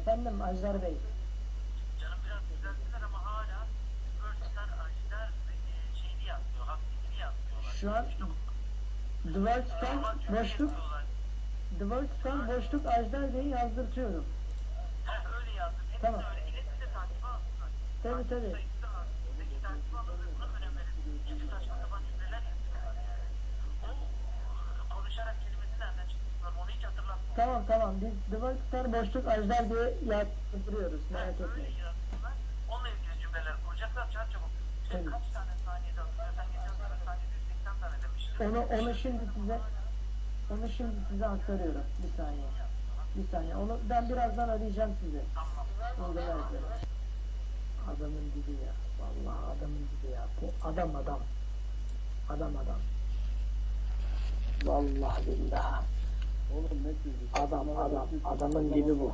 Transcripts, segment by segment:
Efendim Ajdar Bey. Canım biraz düzelttiler ama hala Word'den Ajdar e, şeyini yazmıyor, hakikini yazmıyorlar. Şu an The Word Star boşluk The Word Star boşluk Ajdar Bey'i yazdırtıyorum. Heh öyle yazdım. Hepsi Tamam. öyle. İletisi de takibi alsınlar. Tabii tabii. Sayısı da az. Peki takibi alın ve buna önem verin. Çünkü saçma sapan cümleler yazıyorlar yani. O e, konuşarak kelimesi nereden çıktılar onu hiç hatırlatmıyor. Tamam tamam biz Word Star boşluk Ajdar diye yazdırıyoruz merak etmeyin. Onunla ilgili cümleler kuracaklar. İşte Tabii. kaç tane saniyede atıyor? Sen geçen sefer saniyede 180 tane demiştin. Onu onu şimdi size onu şimdi size aktarıyorum. Bir saniye. Bir saniye. Onu ben birazdan arayacağım size. Uygular üzere. Adamın dibi ya. Vallahi adamın dibi ya. Bu adam adam. Adam adam. Vallahi billahi. Adam adam. Adamın dibi bu.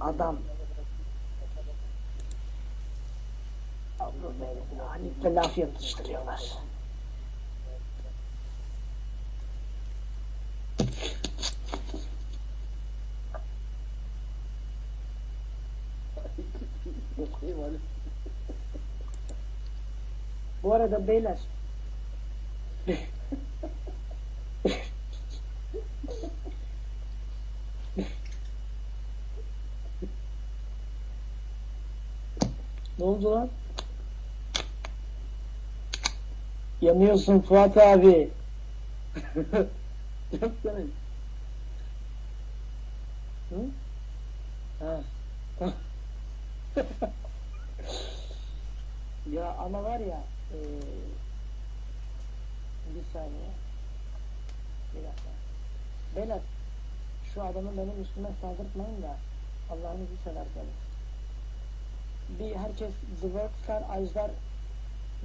Adam. Allah'ım benim ya. Hani laf yatıştırıyorlar. Bu arada beyler Ne oldu lan? Yanıyorsun Fuat abi. Yapsana. Hı? Ha. ya ama var ya eee bir saniye. Bir dakika. Beyler şu adamı benim üstüme saldırtmayın da Allah'ınızı severseniz. Bir herkes The Word Star Ajdar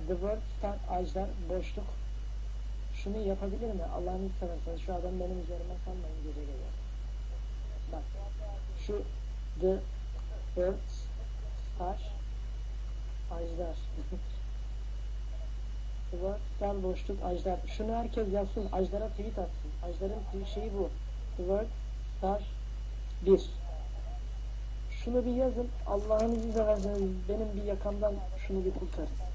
The Word Star Ajdar boşluk. Şunu yapabilir mi? Allah'ınızı severseniz şu adam benim üzerime salmayın gece gece. Bak şu The Word Star Ajdar The Word Star boşluk Ajdar şunu herkes yazsın Ajdar'a tweet atsın. Ajdar'ın tweet şeyi bu. The Word Star 1 şunu bir yazın Allah'ınızı severseniz benim bir yakamdan şunu bir kurtarın